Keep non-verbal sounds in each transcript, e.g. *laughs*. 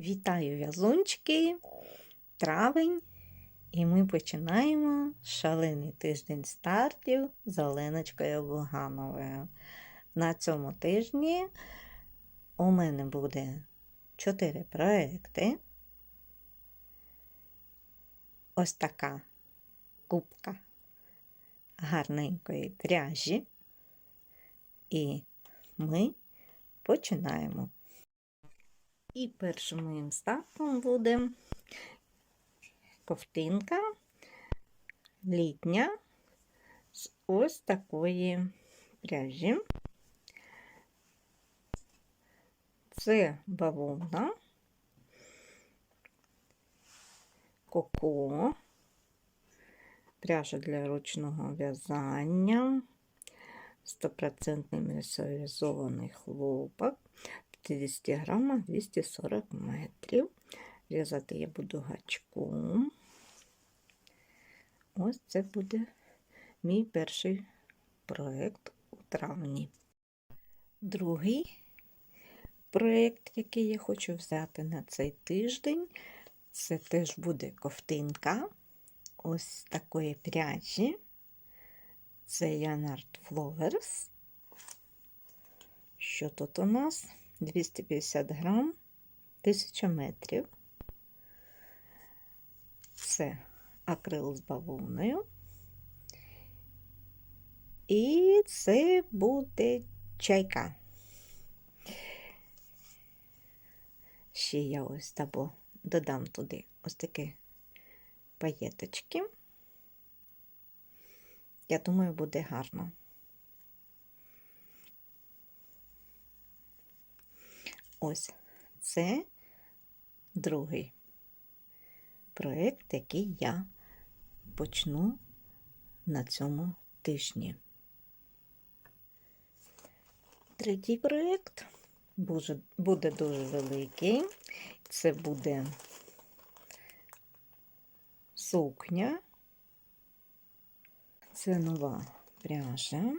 Вітаю в'язунчики, травень, і ми починаємо шалений тиждень стартів з Оленочкою Бугановою. На цьому тижні у мене буде 4 проекти. Ось така кубка гарненької пряжі. І ми починаємо. І першим моїм стартом буде ковтинка літня з ось такої пряжі. Це бавовна, коко, пряжа для ручного в'язання, 100% мерсеризований хлопок. 50 грамах 240 метрів. Різати я буду гачком. Ось це буде мій перший проєкт у травні. Другий проєкт, який я хочу взяти на цей тиждень, це теж буде ковтинка ось такої пряжі. Це Янард Flowers. Що тут у нас? 250 грам, 1000 метрів. Це акрил з бавовною. І це буде чайка. Ще я ось табо додам туди ось такі паєточки. Я думаю, буде гарно. Ось це другий проєкт, який я почну на цьому тижні. Третій проєкт буде дуже великий. Це буде сукня. Це нова пряжа.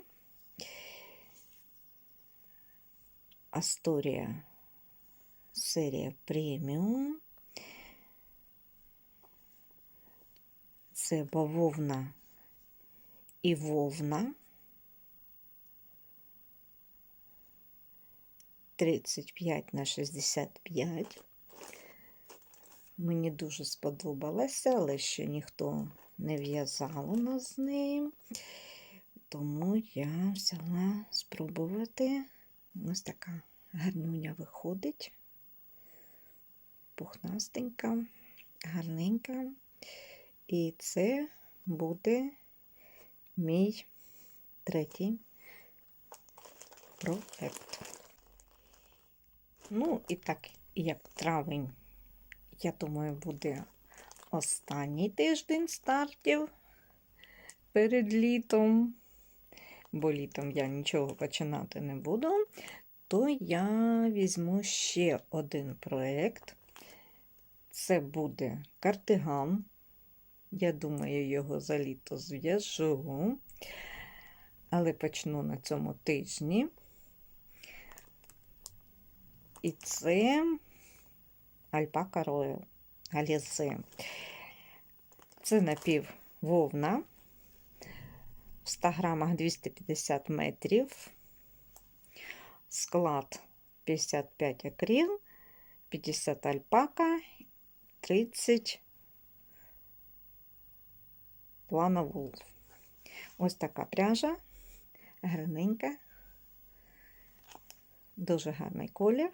Асторія серія преміум. Це бавовна і вовна. 35 на 65. Мені дуже сподобалося, але ще ніхто не в'язав нас з нею. Тому я взяла спробувати. Ось така гарнюня виходить пухнастенька, гарненька. І це буде мій третій проект. Ну, і так, як травень, я думаю, буде останній тиждень стартів перед літом, бо літом я нічого починати не буду, то я візьму ще один проєкт. Це буде картиган. Я думаю, його за літо зв'яжу, але почну на цьому тижні. І це альпака Royal Галізе. Це напів вовна в 100 грамах 250 метрів, склад 55 акрил, 50 альпака 30 плана вул. Ось така пряжа, гарненька, дуже гарний колір.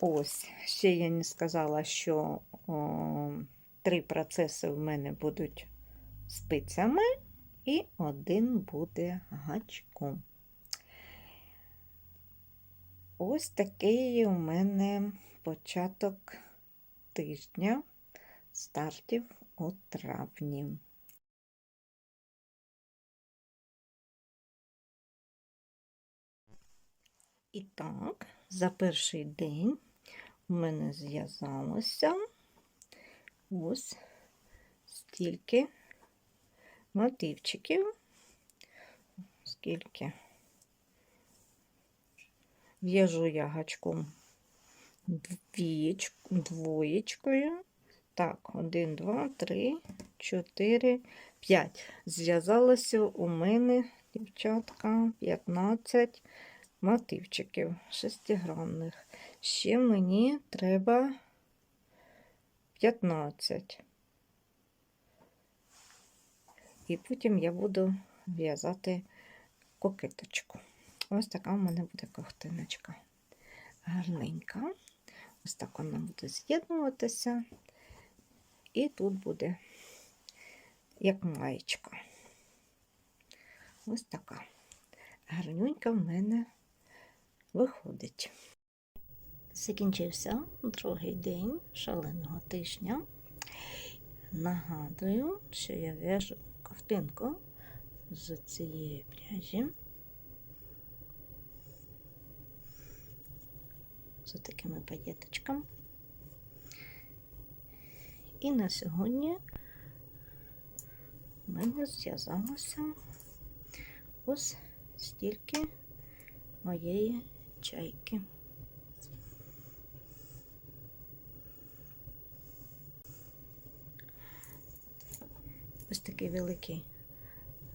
Ось, ще я не сказала, що о, три процеси в мене будуть спицями, і один буде гачком. Ось такий у мене початок тижня стартів у травні. І так, за перший день у мене зв'язалося ось стільки мотивчиків, скільки в'яжу я гачком двієч... двоєчкою. Так, один, два, три, чотири, п'ять. Зв'язалося у мене, дівчатка, 15 мотивчиків шестигранних. Ще мені треба 15. І потім я буду в'язати кокеточку. Ось така в мене буде ковтиночка. Гарненька. Ось так вона буде з'єднуватися. І тут буде як маєчка. Ось така. Гарнюнька в мене виходить. Закінчився другий день шаленого тижня. Нагадую, що я в'яжу ковтинку з цієї пряжі. З такими паєточками. І на сьогодні в мене зв'язалося ось стільки моєї чайки. Ось такий великий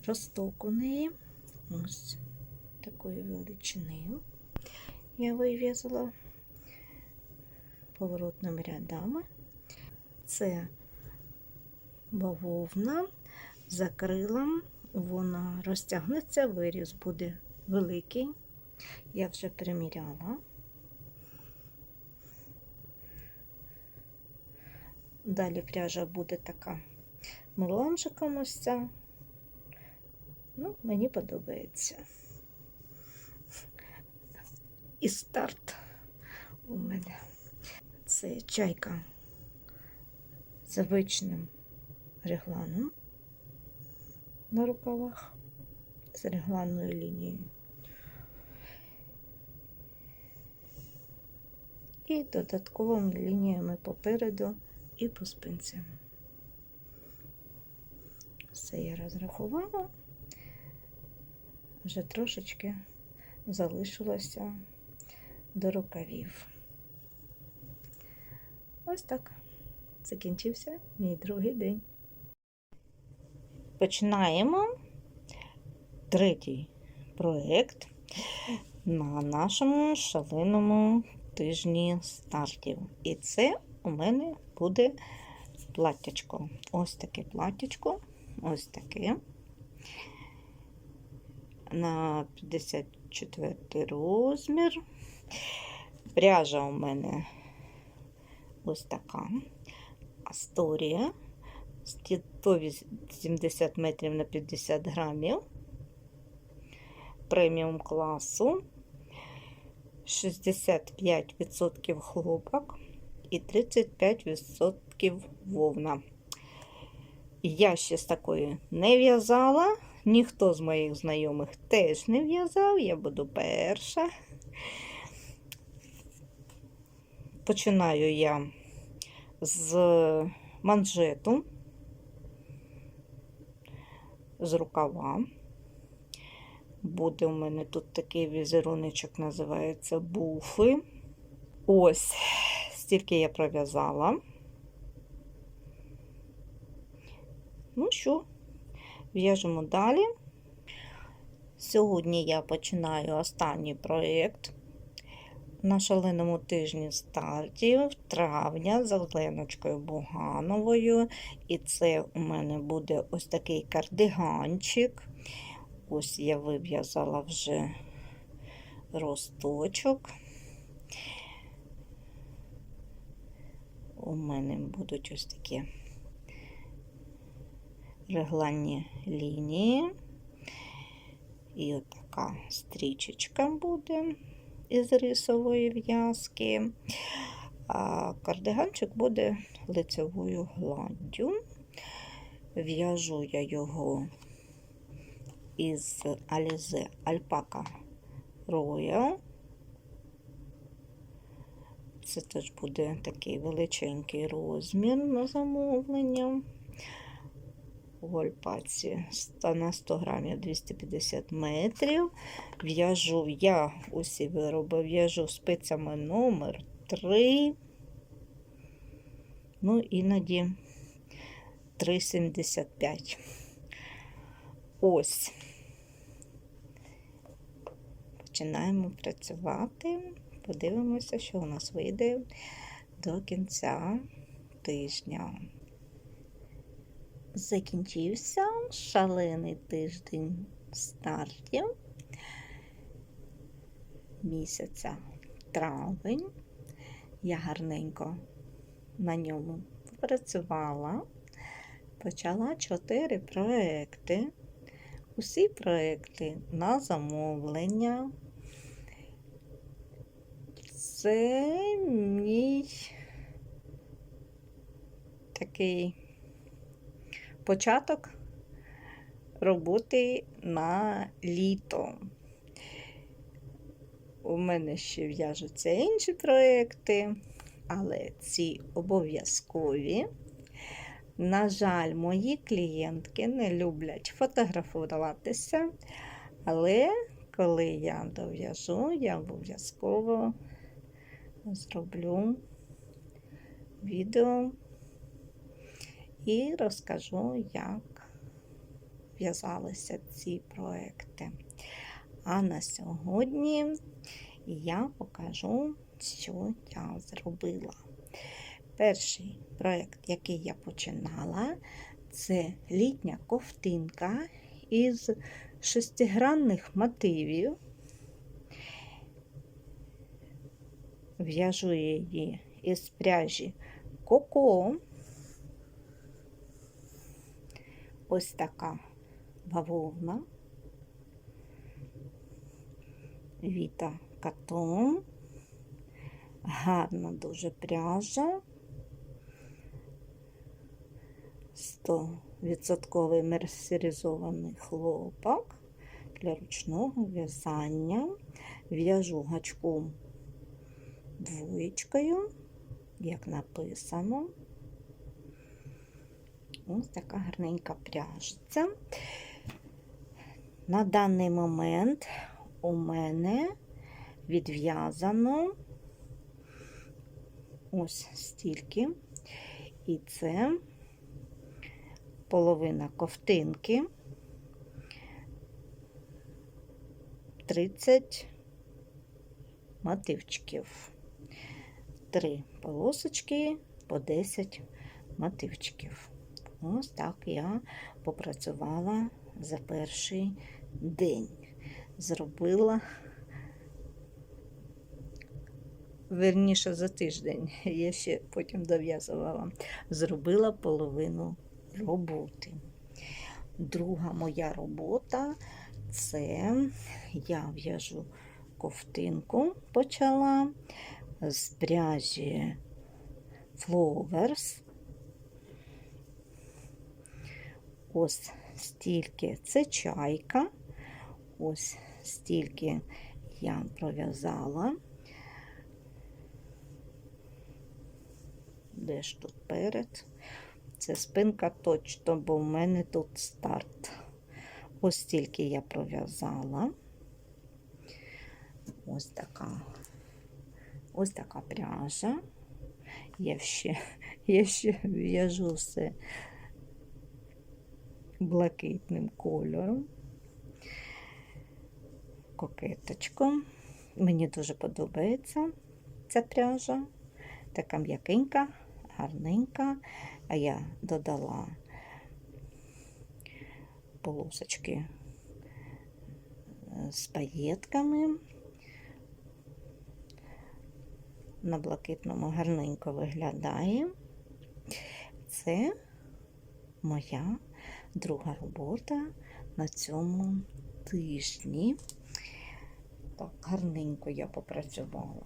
росток у неї. Ось такої величини я вив'язала поворотними рядами. Це бавовна за крилом, вона розтягнеться, виріз буде великий. Я вже приміряла. Далі пряжа буде така меланжиком ось ця. Ну, мені подобається. І старт у мене. Це чайка з обичним регланом на рукавах, з регланною лінією. І додатковими лініями попереду і по спинці. Все я розрахувала, вже трошечки залишилося до рукавів. Ось так закінчився мій другий день. Починаємо третій проєкт на нашому шаленому тижні стартів. І це у мене буде платтячко. Ось таке платтячко, ось таке. На 54 розмір. Пряжа у мене ось така. Асторія 180 метрів на 50 грамів. Преміум класу. 65% хлопок і 35% вовна. Я ще з такої не в'язала, ніхто з моїх знайомих теж не в'язав, я буду перша. Починаю я з манжету, з рукава. Буде у мене тут такий візеруночок, називається буфи. Ось, стільки я пров'язала. Ну що, в'яжемо далі. Сьогодні я починаю останній проєкт на шаленому тижні стартів травня з Оленочкою Бугановою. І це у мене буде ось такий кардиганчик. Ось я вив'язала вже росточок. У мене будуть ось такі регланні лінії. І отака стрічечка буде із рисової в'язки. А кардиганчик буде лицевою гладдю. В'яжу я його із Alize Alpaca Royal. Це теж буде такий величенький розмір на замовлення. У альпаці на 100 грамів 250 метрів. В'яжу я усі вироби в'яжу спицями номер 3, ну іноді 3,75. Ось. Починаємо працювати. Подивимося, що у нас вийде до кінця тижня. Закінчився шалений тиждень стартів місяця травень. Я гарненько на ньому працювала, почала чотири проекти. Усі проекти на замовлення. Це мій такий початок роботи на літо. У мене ще в'яжуться інші проекти, але ці обов'язкові. На жаль, мої клієнтки не люблять фотографуватися, але коли я дов'яжу, я обов'язково зроблю відео і розкажу, як в'язалися ці проекти. А на сьогодні я покажу, що я зробила. Перший проєкт, який я починала, це літня ковтинка із шестигранних мотивів. В'яжу її із пряжі коко. Ось така бавовна. Віта катон. Гарна дуже пряжа. 100% мерсеризований хлопок для ручного в'язання. В'яжу гачком двоєчкою, як написано. Ось така гарненька пряжця. На даний момент у мене відв'язано ось стільки. І це половина ковтинки, 30 мотивчиків, три полосочки по 10 мотивчиків. Ось так я попрацювала за перший день. Зробила верніше за тиждень, *laughs* я ще потім дов'язувала, зробила половину роботи. Друга моя робота це я в'яжу ковтинку почала з пряжі Flowers. Ось стільки це чайка, ось стільки я пров'язала. Де ж тут перед? Це спинка точно, бо в мене тут старт. Ось стільки я пров'язала. Ось така ось така пряжа. Я ще *laughs* я ще в'яжу все блакитним кольором. Кокеточку. Мені дуже подобається ця пряжа. Така м'якенька, гарненька а я додала полосочки е, з паєтками. На блакитному гарненько виглядає. Це моя друга робота на цьому тижні. Так, гарненько я попрацювала.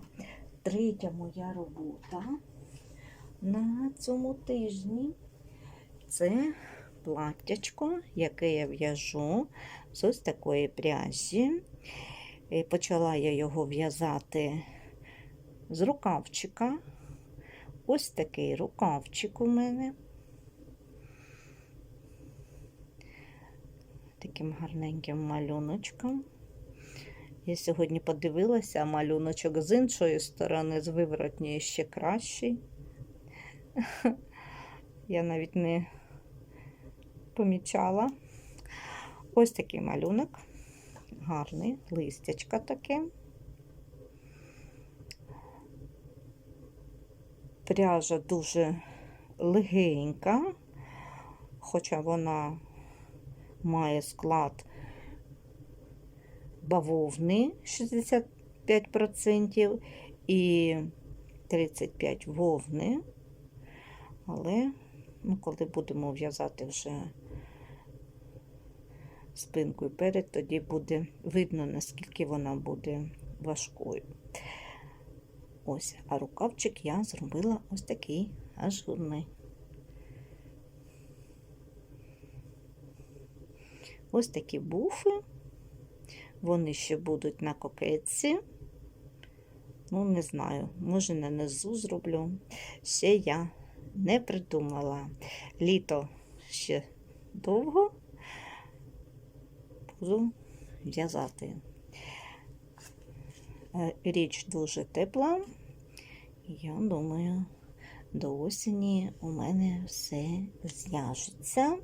Третя моя робота на цьому тижні. Це платтячко, яке я в'яжу з ось такої пряжі. Почала я його в'язати з рукавчика. Ось такий рукавчик у мене. Таким гарненьким малюночком. Я сьогодні подивилася, малюночок з іншої сторони, з виворотньої ще кращий. *laughs* Я навіть не помічала. Ось такий малюнок. Гарний, листячка таке. Пряжа дуже легенька, хоча вона має склад бавовни 65% і 35 вовни. Але ну, коли будемо в'язати вже спинку і перед, тоді буде видно, наскільки вона буде важкою. Ось, а рукавчик я зробила ось такий ажурний. Ось такі буфи. Вони ще будуть на кокетці. Ну, не знаю, може на низу зроблю. Ще я не придумала. Літо ще довго буду в'язати. Е, Річ дуже тепла. Я думаю, до осені у мене все зв'яжеться.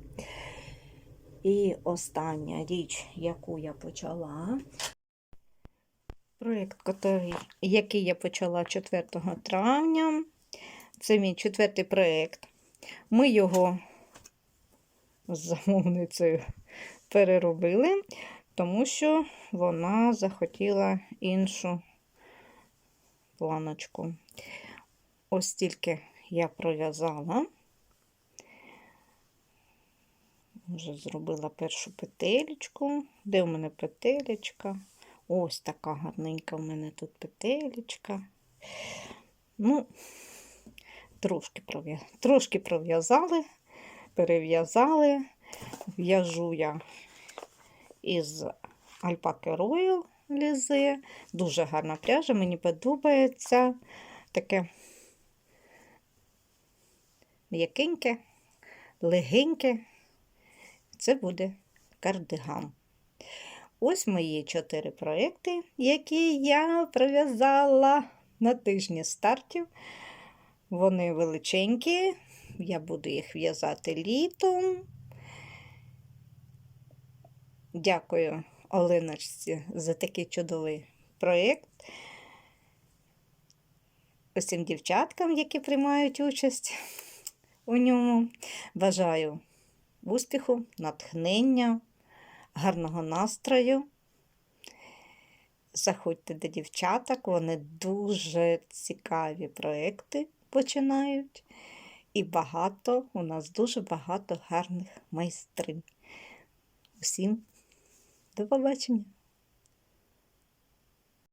І остання річ, яку я почала, проєкт, який я почала 4 травня. Це мій четвертий проєкт. Ми його з замовницею переробили, тому що вона захотіла іншу планочку. Ось тільки я пров'язала. Вже зробила першу петелечку. Де у мене петелечка? Ось така гарненька у мене тут петелечка. Ну, трошки трошки пров'язали, перев'язали. В'яжу я із Alpaca Royal лізе. Дуже гарна пряжа, мені подобається. Таке м'якеньке, легеньке. Це буде кардиган. Ось мої чотири проекти, які я пров'язала на тижні стартів. Вони величенькі, я буду їх в'язати літом. Дякую Оленочці за такий чудовий проєкт. Усім дівчаткам, які приймають участь у ньому. Бажаю успіху, натхнення, гарного настрою. Заходьте до дівчаток, вони дуже цікаві проекти починають. І багато, у нас дуже багато гарних майстринь. Усім до побачення!